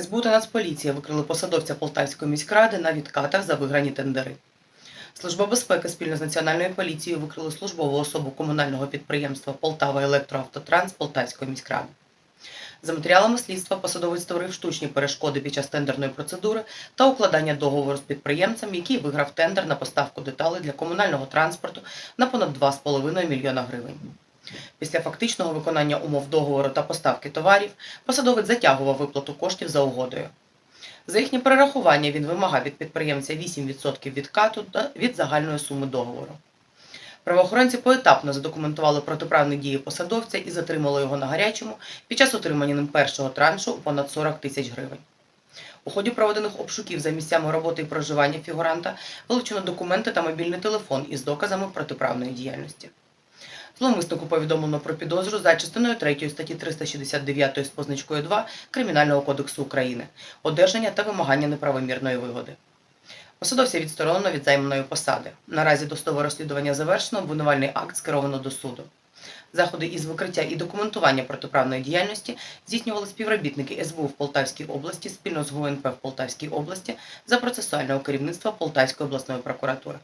СБУ та Нацполіція викрили посадовця Полтавської міськради на відкатах за виграні тендери. Служба безпеки спільно з Національною поліцією викрили службову особу комунального підприємства Полтава Електроавтотранс Полтавської міськради. За матеріалами слідства посадовець створив штучні перешкоди під час тендерної процедури та укладання договору з підприємцем, який виграв тендер на поставку деталей для комунального транспорту на понад 2,5 мільйона гривень. Після фактичного виконання умов договору та поставки товарів посадовець затягував виплату коштів за угодою. За їхнє перерахування він вимагав від підприємця 8% відкату від загальної суми договору. Правоохоронці поетапно задокументували протиправні дії посадовця і затримали його на гарячому під час отримання ним першого траншу у понад 40 тисяч гривень. У ході проведених обшуків за місцями роботи і проживання фігуранта вилучено документи та мобільний телефон із доказами протиправної діяльності. Зловмиснику повідомлено про підозру за частиною 3 статті 369 з позначкою 2 Кримінального кодексу України одержання та вимагання неправомірної вигоди. Посадовця відсторонено від займаної посади. Наразі досудове розслідування завершено, обвинувальний акт скеровано до суду. Заходи із викриття і документування протиправної діяльності здійснювали співробітники СБУ в Полтавській області спільно з ГУНП в Полтавській області за процесуального керівництва Полтавської обласної прокуратури.